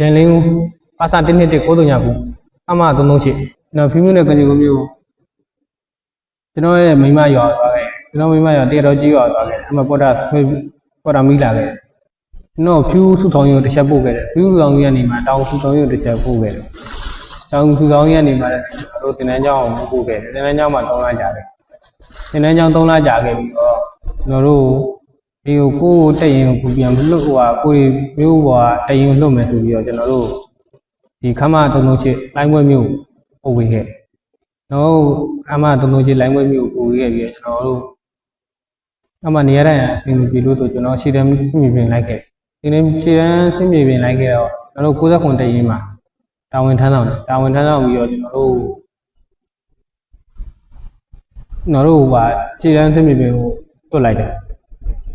ရန်လင်းပါစာ1နှစ်1 939ခုအမ338ကျွန်တော်ဖီးမျိုးနဲ့က ஞ் ူမျိုးကျွန်တော်ရဲ့မိမရွာသွားခဲ့ကျွန်တော်မိမရွာတရတော်ကြီးရွာသွားခဲ့အမပေါ်တာပေါ်တာမိလာခဲ့ကျွန်တော်ဖြူစုဆောင်ရုံတစ်ချက်ပို့ခဲ့တယ်ဖြူစုဆောင်ရုံကနေမှတောင်စုဆောင်ရုံတစ်ချက်ပို့ခဲ့တယ်တောင်စုဆောင်ရုံကနေမှလည်းကျွန်တော်တို့တင်တန်းကျောင်းကိုပို့ခဲ့တယ်တင်တန်းကျောင်းမှာ3လကြာတယ်တင်တန်းကျောင်း3လကြာခဲ့ပြီးတော့ကျွန်တော်တို့ ဒီကိုကိုယ်တက်ရင်ကိုပြန်လွတ်ဟိုဟာကိုယ်မျိုးဟိုဟာတရင်လွတ်မယ်ဆိုပြီးတော့ကျွန်တော်တို့ဒီခမတုံတုံချစ်လိုင်းပွဲမျိုးပို့ဝေခဲ့တော့ခမတုံတုံချစ်လိုင်းပွဲမျိုးပို့ဝေခဲ့ပြီးတော့ကျွန်တော်တို့အမှနေရတဲ့အချိန်ပြေလို့ဆိုကျွန်တော်ရှည်တန်းစီမီပြင်လိုက်ခဲ့ဒီနေ့ရှည်တန်းစီမီပြင်လိုက်ခဲ့တော့ကျွန်တော်တို့69တရင်မှာတာဝန်ထမ်းဆောင်တယ်တာဝန်ထမ်းဆောင်ပြီးတော့ကျွန်တော်တို့ကျွန်တော်တို့ဟိုဟာရှည်တန်းစီမီပြင်ကိုတွတ်လိုက်တယ်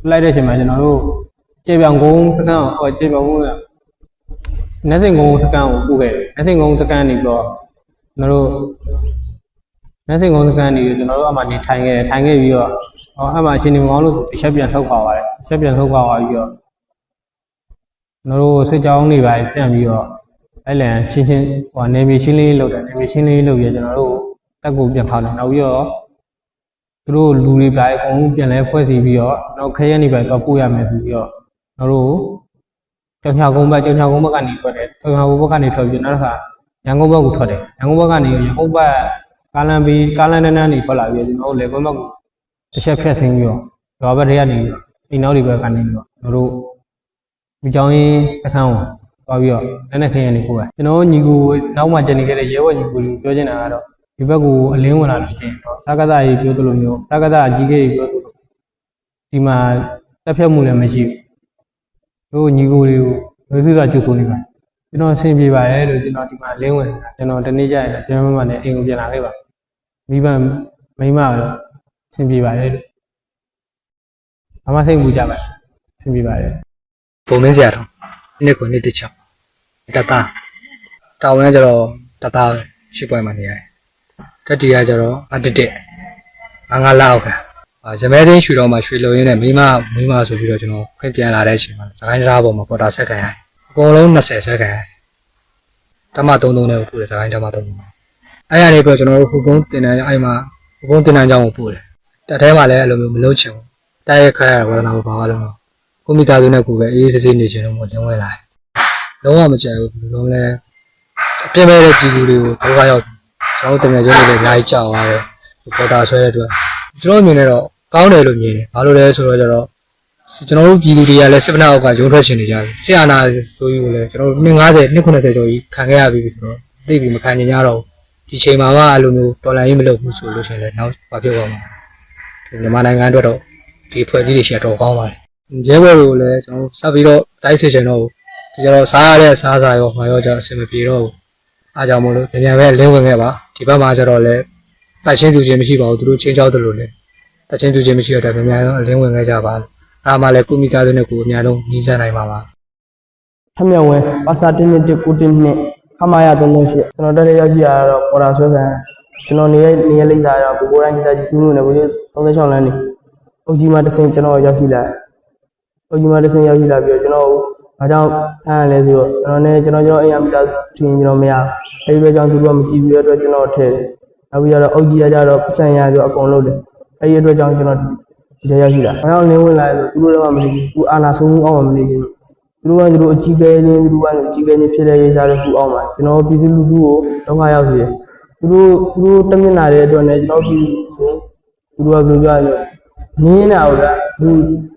လိုက်တဲ့အချိန်မှာကျွန်တော်တို့ကျေပြောင်ကုန်းစကန်းဟိုကျေပြောင်ကုန်းကနတ်စင်ကုန်းစကန်းကိုပို့ခဲ့တယ်နတ်စင်ကုန်းစကန်းနေပြီးတော့ကျွန်တော်တို့နတ်စင်ကုန်းစကန်းနေပြီးကျွန်တော်တို့အမှနေထိုင်ခဲ့တယ်ထိုင်ခဲ့ပြီးတော့ဟောအမှအရှင်နေမကောင်းလို့တစ်ချက်ပြန်ထုတ်ပါပါတယ်တစ်ချက်ပြန်ထုတ်ပါသွားပြီးတော့ကျွန်တော်တို့စစ်ကြောင်းတွေပါပြန်ပြီးတော့အဲ့လန်ချင်းချင်းဟိုနေမီရှင်းလေးလုပ်တယ်နေမီရှင်းလေးလုပ်ပြီးတော့ကျွန်တော်တို့တက်ကိုပြန်ဖောက်တယ်နောက်ပြီးတော့ သူတို့လူတွေပါအကုန်လုံးပြန်လဲဖွဲ့စည်းပြီးတော့နောက်ခရက်နေပဲတော့ပို့ရမယ်ဆိုပြီးတော့တို့တို့ကြောင်ချကုန်းဘက်ကြောင်ချကုန်းဘက်ကနေထွက်တယ်ကြောင်ချကုန်းဘက်ကနေထွက်ပြီးနောက်တစ်ခါရန်ကုန်ဘက်ကိုထွက်တယ်ရန်ကုန်ဘက်ကနေရန်ကုန်ဘက်ကားလန်ပြီးကားလန်နန်းနန်းနေထွက်လာပြီးကျွန်တော်တို့လေကွန်းဘက်ကိုတစ်ချက်ဖြတ်ဆင်းပြီးတော့ရွာဘက်တွေကနေပြီးတော့အိမ်နောက်တွေဘက်ကနေပြီးတော့တို့တို့ဒီကြောင်ရင်အခန်းကိုသွားပြီးတော့လက်နဲ့ခရက်နေပို့တယ်ကျွန်တော်ညီကိုနောက်မှကျန်နေခဲ့တဲ့ရဲဝဲညီကိုလူပြောချင်တာကတော့ ဒီဘက်ကိုအလင်းဝင်လာလို့ရှိရင်တော့တက္ကသကြီးပြောသလိုမျိုးတက္ကသအကြီးကြီးပြောသလိုဒီမှာတက်ဖြတ်မှုလည်းမရှိဘူးတို့ညီကိုတွေကိုမျိုးစုစွာကြိုးသွနေပါကျွန်တော်အဆင်ပြေပါတယ်လို့ကျွန်တော်ဒီမှာလင်းဝင်နေတာကျွန်တော်တနေ့ကျရင်ကျွန်တော်မမနဲ့အိမ်ကိုပြန်လာခဲ့ပါမိဘမိမကတော့အဆင်ပြေပါတယ်လို့ဘာမှစိတ်မပူကြပါဘူးအဆင်ပြေပါတယ်ပုံမင်းစရာတော့နှစ်ကိုနှစ်တစ်ချောင်းတသားတာဝန်ကကျတော့တသားပဲရှစ်ပွဲမှာနေရတယ် တတိယကျတော့အတစ်တစ်ငါးငါးလောက်ခံအာရမဲသိန်းရွှေတော်မှာရွှေလုံရင်းနဲ့မိမမိမဆိုပြီးတော့ကျွန်တော်ခွင့်ပြန်လာတဲ့အချိန်မှာစကိုင်းတရားပေါ်မှာပေါ်တာဆက်ခံရတယ်အကုန်လုံး20ဆက်ခံရတယ်တမ33နဲ့ပို့တယ်စကိုင်းတမ33အဲ့ရနေပြီးတော့ကျွန်တော်တို့ဟိုကုန်းတင်တန်းအဲ့မှာဟိုကုန်းတင်တန်းကြောင်းကိုပို့တယ်တက်ထဲမှာလည်းအဲ့လိုမျိုးမလုပ်ချင်ဘူးတိုက်ရိုက်ခါရဝဒနာကိုဘာမှလုံးတော့ကိုမိသားစုနဲ့ကိုပဲအေးအေးဆေးဆေးနေချင်လို့မတင်ဝင်လာတယ်။လုံးဝမကြိုက်ဘူးဘယ်လိုလဲအပြင်းမဲ့တဲ့ပြည်သူတွေကိုဘောကရောက် ကျွန်တော်တို့တကယ်ချင်းတွေလည်းအများကြီးကြောက်သွားတယ်။ပေါ်တာဆွဲတဲ့အတွက်ကျွန်တော်မြင်နေတော့ကောင်းတယ်လို့မြင်တယ်။ဘာလို့လဲဆိုတော့ကျတော့ကျွန်တော်တို့ပြည်သူတွေကလည်းစစ်ပနာအောက်ကရုံးထွက်ရှင်နေကြတယ်။ဆရာနာဆိုယူလည်းကျွန်တော်တို့250 290ကျော်ကြီးခံခဲ့ရပြီဆိုတော့သိပြီမခံနိုင်ကြတော့ဒီချိန်မှာကအဲ့လိုမျိုးတော်လိုင်းကြီးမလုပ်ဘူးဆိုလို့ရှိရင်လည်းနောက်ဘာဖြစ်သွားမှာမြန်မာနိုင်ငံအတွက်တော့ဒီဖွဲ့စည်းတွေရှိတော့ကောင်းပါတယ်ရဲဘော်တွေကိုလည်းကျွန်တော်စပ်ပြီးတော့တိုက်စစ်ချင်တော့ဘူးဒီကျတော့စားရတဲ့စားစာရောမှာရောကျအဆင်မပြေတော့ဘူး အားကြောင့်မို့လို့ပြန်ပြန်ပဲလင်းဝင်ခဲ့ပါဒီဘက်မှာကျတော့လည်းတိုက်ချင်းပြူချင်းမရှိပါဘူးသူတို့ချင်းချောက်တယ်လို့လည်းတိုက်ချင်းပြူချင်းမရှိတော့ပြန်ပြန်လင်းဝင်ခဲ့ကြပါအားမှလည်းကုမိသားစုနဲ့ကိုအများဆုံးညီးစမ်းနိုင်ပါပါထမြောင်ဝဲပါစာတင်းနှစ်ကိုတင်းနှစ်ခမာရ38ကျွန်တော်တက်တဲ့ရောက်ရှိရတော့ပေါ်တာဆွဲခံကျွန်တော်နေရနေရလိမ့်စာတော့ကိုကိုတိုင်းတက်ကြီးမှုနဲ့ဘိုးကြီး36လမ်းနေအုတ်ကြီးမတစ်ဆင်းကျွန်တော်ရောက်ရှိလာအုတ်ကြီးမတစ်ဆင်းရောက်ရှိလာပြီးတော့ကျွန်တော် ဘာကြောင့်ဖမ်းရလဲဆိုတော့ကျွန်တော်နဲ့ကျွန်တော်ကျွန်တော်အိမ်ရမိသားစုထင်ကျွန်တော်မရအဲဒီအတွက်ကြောင့်သူတို့ကမကြည့်ပြီးတော့ကျွန်တော်ထည့်နောက်ပြီးတော့အုတ်ကြီးရကြတော့ပတ်စံရဆိုအကုန်လုံးတယ်အဲဒီအတွက်ကြောင့်ကျွန်တော်ဒီရောက်ရှိလာဘာကြောင့်လင်းဝင်လာလဲဆိုသူတို့တော့မနေဘူးကိုအာနာဆုံးအောင်မနေချင်ဘူးသူတို့ကသူတို့အကြီးကဲချင်းသူတို့ကအကြီးကဲချင်းဖြစ်တဲ့ရေးစားတဲ့ခုအောင်ပါကျွန်တော်ပြည်သူလူထုကိုဒုက္ခရောက်စေတယ်သူတို့သူတို့တမျက်နာတဲ့အတွက်လည်းကျွန်တော်ပြည်သူသူတို့ကဘယ်လိုပြောရလဲနင်းနေတာဟုတ်လားသူ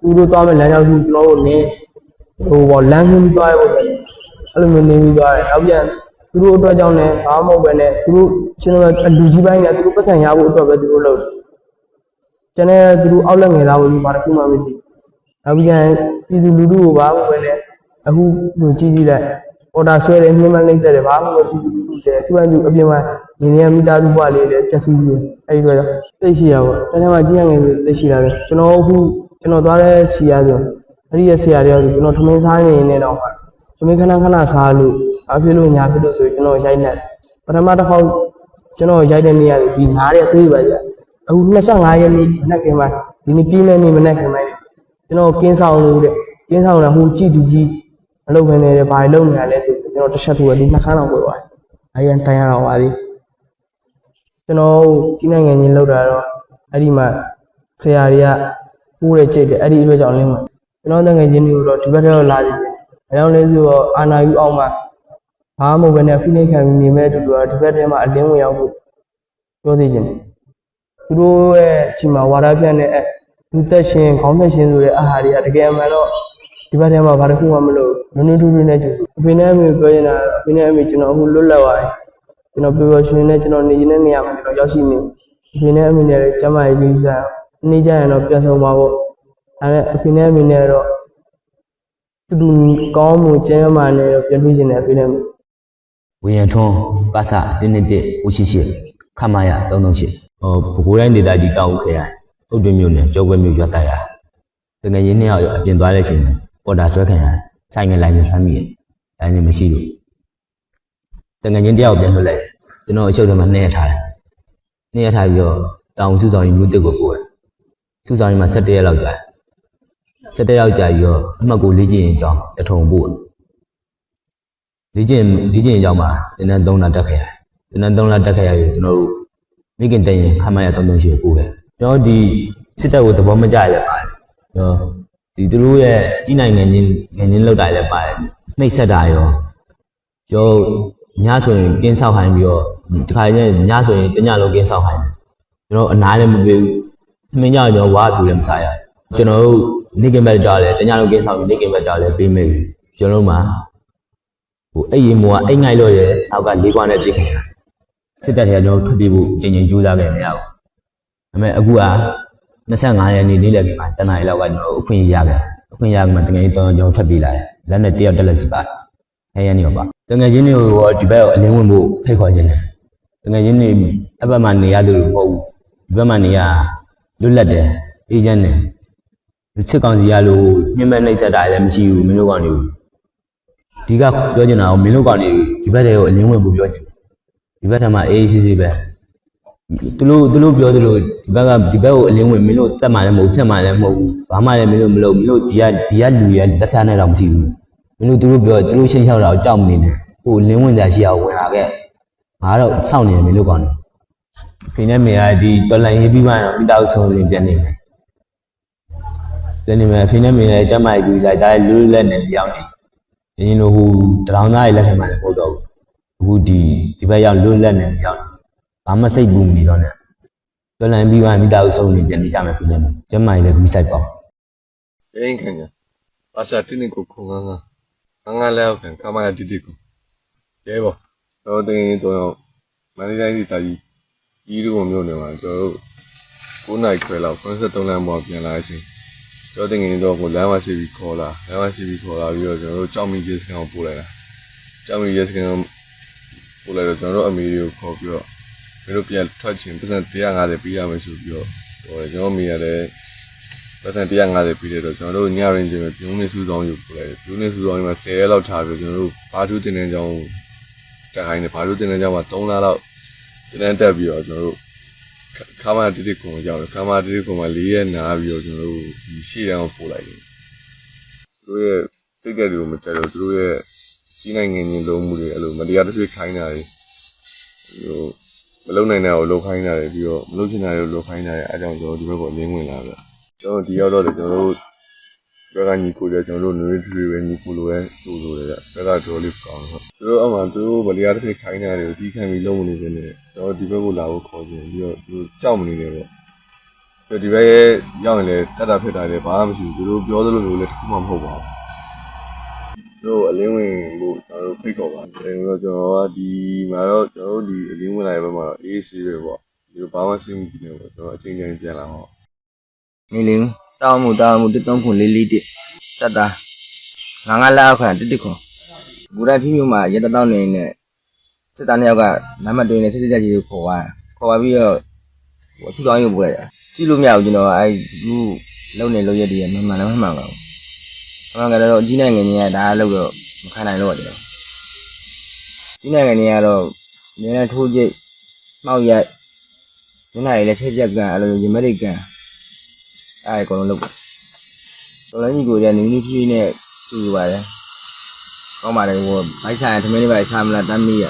သူတို့သွားမဲ့လမ်းကြောင်းသူကျွန်တော်တို့နင်း ဟိုဘောလမ်းခင်းပြီးသွားရဖို့ပဲအဲ့လိုမျိုးနင်းပြီးသွားတယ်နောက်ပြန်သူတို့အတွက်ကြောင့်လည်းဘာမှမဟုတ်ပဲနဲ့သူတို့ကျွန်တော်အလူကြီးပိုင်းနဲ့သူတို့ပတ်စံရဖို့အတွက်ပဲသူတို့လုပ်တယ်ကျန်တဲ့သူတို့အောက်လက်ငယ်လာဖို့ဒီမှာတစ်ခုမှမကြည့်နောက်ပြီးရင်ပြည်သူလူထုကိုဘာမှမပဲနဲ့အခုဆိုကြည့်ကြည့်လိုက်အော်ဒါဆွဲတယ်နှိမ့်မနှိမ့်ဆက်တယ်ဘာမှမပြည်သူလူထုကျဲသူကသူအပြင်မှာနေနေမိသားစုဘဝလေးလည်းပျက်စီးပြီးအဲ့ဒီတော့သိရှိရပါတော့တနေ့မှကြီးရငယ်ဆိုသိရှိလာတယ်ကျွန်တော်အခုကျွန်တော်သွားတဲ့ဆီရဆို အဲ့ဒီရဲ့ဆရာတယောက်ဆိုကျွန်တော်ထမင်းစားနေနေတော့ထမင်းခဏခဏစားလို့အဖြစ်လို့ညာဖြစ်လို့ဆိုကျွန်တော်ရိုက်နေတယ်ပထမတစ်ခေါက်ကျွန်တော်ရိုက်တဲ့နေ့ကဒီငားတဲ့သေးပါကြအခု25ရက်နေ့မနက်ခင်းမှာဒီနေ့ပြီးမဲ့နေ့မနက်ခင်းမှာကျွန်တော်ကင်းဆောင်လို့တဲ့ကင်းဆောင်တာဟိုကြည့်ဒီကြည့်မလုပ်ဘဲနဲ့ဘာလုပ်နေရလဲဆိုကျွန်တော်တစ်ချက်ထိုးရဒီနှခမ်းတော့ပေါ်သွားတယ်အဲဒီကတိုင်ရတော့ပါသေးကျွန်တော်ဒီနိုင်ငံချင်းလောက်တာတော့အဲ့ဒီမှာဆရာတွေကပိုးတဲ့ကြိတ်တယ်အဲ့ဒီအတွက်ကြောင့်လင်းဝင် ကျွန်တော်နိုင်ငံချင်းတွေကိုတော့ဒီဘက်ထဲတော့လာစီခြင်းအကြောင်းလေးဆိုတော့အာနာယူအောင်မှာဘာမှမဟုတ်ဘဲနဲ့ဖိနှိပ်ခံပြီးနေမဲ့အတူတူတော့ဒီဘက်ထဲမှာအလင်းဝင်ရောက်ဖို့ပြောသေးခြင်းသူတို့ရဲ့အချိန်မှာဝါဒပြန့်တဲ့လူသက်ရှင်ခေါင်းသက်ရှင်ဆိုတဲ့အာဟာတွေကတကယ်အမှန်တော့ဒီဘက်ထဲမှာဘာတစ်ခုမှမလို့နုံနုံထူးထူးနဲ့ကြည့်အဖေနဲ့အမေပြောနေတာအဖေနဲ့အမေကျွန်တော်အခုလွတ်လပ်သွားပြီကျွန်တော်ပျော်ပျော်ရွှင်ရွှင်နဲ့ကျွန်တော်နေနေတဲ့နေရာမှာကျွန်တော်ရောက်ရှိနေအဖေနဲ့အမေနဲ့လည်းကျမရဲ့ယူဆနေကြရင်တော့ပြန်ဆောင်ပါပေါ့ အဲ့အဖေနဲ့အမေနဲ့တော့တူတူကောင်းမှုကျမ်းမာနဲ့တော့ပြလို့ရှင်တယ်အဖေနဲ့ဝေယံထွန်းပါစာ111 88ခမရ338ဟောဘကိုးတိုင်းဒေသကြီးတောက်ဦးခရိုင်ဥတွင်မြို့နယ်ကြောက်ွယ်မြို့ရွာသားရတငယ်ရင်းနှစ်ယောက်ရအပြင်သွားတဲ့အချိန်မှာပေါ်တာဆွဲခံရဆိုင်ငယ်လိုင်းကိုဖမ်းမိတယ်။လိုင်းကြီးမရှိလို့တငယ်ချင်းတယောက်ပြန်လွှတ်လိုက်တယ်။ကျွန်တော်အချုပ်ထဲမှာနှဲရထားတယ်။နှဲရထားပြီးတော့တောင်စုဆောင်ရင်မြို့တက်ကိုပို့တယ်။စုဆောင်ရင်မှာ၁၇ရက်လောက်ကြာတယ် ၁၁ယောက်ကြာပြီးတော့အမှတ်ကိုလေ့ကျင့်ရင်ကြောင်းတထုံပို့လေ့ကျင့်လေ့ကျင့်ကြောင်းမှာသင်တန်း၃လတက်ခဲ့ရတယ်။သင်တန်း၃လတက်ခဲ့ရပြီးကျွန်တော်တို့မိခင်တရင်ခမရ၃လုံးရှိကိုပို့တယ်။ကျွန်တော်ဒီစစ်တပ်ကိုသဘောမကျလည်းပါတယ်။ကျွန်တော်ဒီသူတို့ရဲ့ကြီးနိုင်ငံချင်းနိုင်ငံချင်းလောက်တာလည်းပါတယ်။နှိပ်စက်တာရောကျွန်တော်ညဆိုရင်ကင်းဆောက်ဟိုင်းပြီးတော့ဒီခါကျရင်ညဆိုရင်တညလုံးကင်းဆောက်ဟိုင်းတယ်။ကျွန်တော်အနားလည်းမပေးဘူး။သမင်းကြောင့်ကျွန်တော်ဝါပြူလည်းမစားရဘူး ကျွန်တော်တို့နေကင်ဘက်တာလည်းတညလုံးကင်းဆောက်ပြီးနေကင်ဘက်တာလည်းပေးမယ်။ကျွန်တော်တို့မှာဟိုအဲ့ရင်မောကအိတ်ငိုက်လို့ရဲနောက်ကလေးခွားနဲ့ပြစ်ခဲ့တာစစ်တပ်ထဲကကျွန်တော်ထွက်ပြေးဖို့အချိန်ချင်းကြိုးစားခဲ့မရဘူးဒါပေမဲ့အခုက25ရက်နေ့နေ့လည်ကတနင်္လာရီလောက်ကကျွန်တော်အခွင့်အရေးရခဲ့အခွင့်အရေးကမှတကယ်ကြီးတော့ကျွန်တော်ထွက်ပြေးလာတယ်လက်နဲ့တယောက်တက်လက်စီပါတယ်အဲရနေရောပါတကယ်ချင်းတွေကိုဒီဘက်ကိုအလင်းဝင်ဖို့ဖိတ်ခေါ်ခြင်းတယ်တကယ်ချင်းတွေအဘက်မှာနေရတယ်လို့မဟုတ်ဘူးဒီဘက်မှာနေရလွတ်လပ်တယ်အေဂျင့်တယ် ချစ်ကောင်စီရလို့ညှိမဲ့နှိမ့်ဆက်တာလည်းမရှိဘူးမင်းတို့ကောင်တွေဒီကပြောချင်တာကမင်းတို့ကောင်တွေဒီဘက်တွေကိုအလင်းဝင်ဖို့ပြောချင်တယ်ဒီဘက်ထမှာအေးအေးဆေးဆေးပဲသူတို့သူတို့ပြောသလိုဒီဘက်ကဒီဘက်ကိုအလင်းဝင်မင်းတို့တက်မှလည်းမဟုတ်ဖြတ်မှလည်းမဟုတ်ဘူးဘာမှလည်းမင်းတို့မလုပ်မင်းတို့ဒီကဒီကလူရဲ့လက်ဖျားနဲ့တော့မကြည့်ဘူးမင်းတို့သူတို့ပြောသူတို့ရှင်းလျှောက်တာကိုကြောက်မနေနဲ့ဟိုလင်းဝင်ကြရှိအောင်ဝင်လာခဲ့ငါတော့စောင့်နေတယ်မင်းတို့ကောင်တွေဖိနေမေကဒီတော်လန်ရေးပြီးမှတော့မိသားစုဆုံးလင်းပြန်နေမယ် လည်းနေမယ်အဖေနဲ့မင်းလည်းကျမရဲ့ကြီးစားဒါလည်းလူလက်နဲ့ပြောင်းနေအရင်လိုဟိုတရောင်းသားရဲ့လက်ထဲမှာလည်းမဟုတ်တော့ဘူးအခုဒီဒီဘက်ရောက်လွတ်လက်နဲ့ပြောင်းနေဘာမှစိတ်ဘူးမနေတော့နဲ့လွတ်လန်းပြီးမှမိသားစုဆုံးနေပြန်နေကြမယ်ဖေနဲ့ကျမရဲ့လည်းကြီးစားပေါ့ yayin kanya asa tini ko ko nganga nganga lao kan kama ya didi ko ye bo to tin to no mani dai ni ta yi yi lu mo myo ne ma to ko nai khwe lao 53လမ်းပေါ်ပြန်လာခြင်း ကျော်တင်ငင်းတော့ကိုလမ်းမစီပြီးခေါ်လာလမ်းမစီပြီးခေါ်လာပြီးတော့ကျွန်တော်တို့ကြောင်မီရဲစကန်ကိုပို့လိုက်တာကြောင်မီရဲစကန်ကိုပို့လိုက်တော့ကျွန်တော်တို့အမေကိုခေါ်ပြီးတော့မင်းတို့ပြန်ထွက်ချင်ပတ်စံ150ပေးရမယ်ဆိုပြီးတော့ဟိုကျွန်တော်အမေကလည်းပတ်စံ150ပြီးတဲ့တော့ကျွန်တော်တို့ညရင်ချင်းပဲပြုံးနေစုဆောင်ယူပို့လိုက်တယ်ပြုံးနေစုဆောင်ယူမှာ10ရက်လောက်ထားပြီးကျွန်တော်တို့ဘာထူးတင်တဲ့ကြောင်းတက်ခိုင်းတယ်ဘာထူးတင်တဲ့ကြောင်းမှာ3လလောက်တင်တဲ့တက်ပြီးတော့ကျွန်တော်တို့ ခါမတိတိကုံရောက်တယ်ခါမတိတိကုံမှာ4ရက်နားပြီးတော့ကျွန်တော်တို့ဒီရှေ့တန်းကိုပို့လိုက်တယ်သူတို့ရဲ့စိတ်ဓာတ်တွေကိုမကြိုက်တော့သူတို့ရဲ့ကြီးနိုင်ငံချင်းလုံးမှုတွေအဲ့လိုမတရားတစ်ပြည့်ခိုင်းတာတွေဟိုမလုံနိုင်တဲ့ကိုလုံခိုင်းတာတွေပြီးတော့မလုံချင်တာတွေကိုလုံခိုင်းတာတွေအဲအကြောင်းကျွန်တော်ဒီဘက်ကိုလင်းဝင်လာတယ်ကျွန်တော်ဒီရောက်တော့လေကျွန်တော်တို့ ဘက်ကညီကိုတယ်ကျွန်တော်တို့နွေးထွေးပဲညီကိုလိုပဲတူလိုတယ်ဗျဘက်ကတော်လေးကောင်းတော့သူတို့အမှသူတို့ဗလီယာတစ်ခေတ်ခိုင်းတာတွေကိုတီးခံပြီးလုံးမနေနေတယ်ကျွန်တော်ဒီဘက်ကိုလာဖို့ခေါ်ခြင်းပြီးတော့သူတို့ကြောက်မနေတယ်ပေါ့ပြီးဒီဘက်ရဲ့ရောက်ရင်လည်းတတ်တာဖြစ်တာလည်းဘာမှမရှိဘူးသူတို့ပြောသလိုမျိုးလည်းတစ်ခုမှမဟုတ်ပါဘူးသူတို့အလင်းဝင်ဖို့ကျွန်တော်တို့ဖိတ်ခေါ်ပါတယ်အဲတော့ကျွန်တော်ကဒီမှာတော့ကျွန်တော်တို့ဒီအလင်းဝင်လာတဲ့ဘက်မှာတော့အေးဆေးပဲပေါ့ဒီလိုဘာမှစိတ်မကြည့်နေဘူးကျွန်တော်အချိန်ချင်းပြန်လာတော့နေလင်း တောင်းမှုတောင်းမှုတစ်သုံးခုလေးလေးတစ်တတ်တာငါငါလောက်ခံတစ်တစ်ခုဘူရဖီမျိုးမှာရတတောင်းနေနဲ့စစ်သားနှစ်ယောက်ကနမ်းမတွင်နဲ့စစ်စစ်ကြကြီးကိုခေါ်သွားခေါ်သွားပြီးတော့ဟိုစုကောင်းရုပ်ပို့လိုက်တာကြည့်လို့မရဘူးကျွန်တော်အဲသူလုံနေလို့ရတည်းမမှန်လည်းမမှန်ပါဘူးအမှန်ကတော့အကြီးနိုင်ငံကြီးကဒါလောက်တော့မခံနိုင်တော့တယ်ကြီးနိုင်ငံကြီးကတော့နည်းနည်းထိုးကြိတ်မှောက်ရိုက်ညနေလေးဖြည့်ပြက်ကန်အဲ့လိုရမရိကန် အဲ့အကုန်လုံးလုပ်တယ်တော်လည်းညီကိုကျနေနူးဖြည်းဖြည်းနဲ့တူပါတယ်ဟကောင်းပါတယ်ဟိုဘိုက်ဆိုင်ထမင်းလေးပဲစားမလားတမ်းမီးရ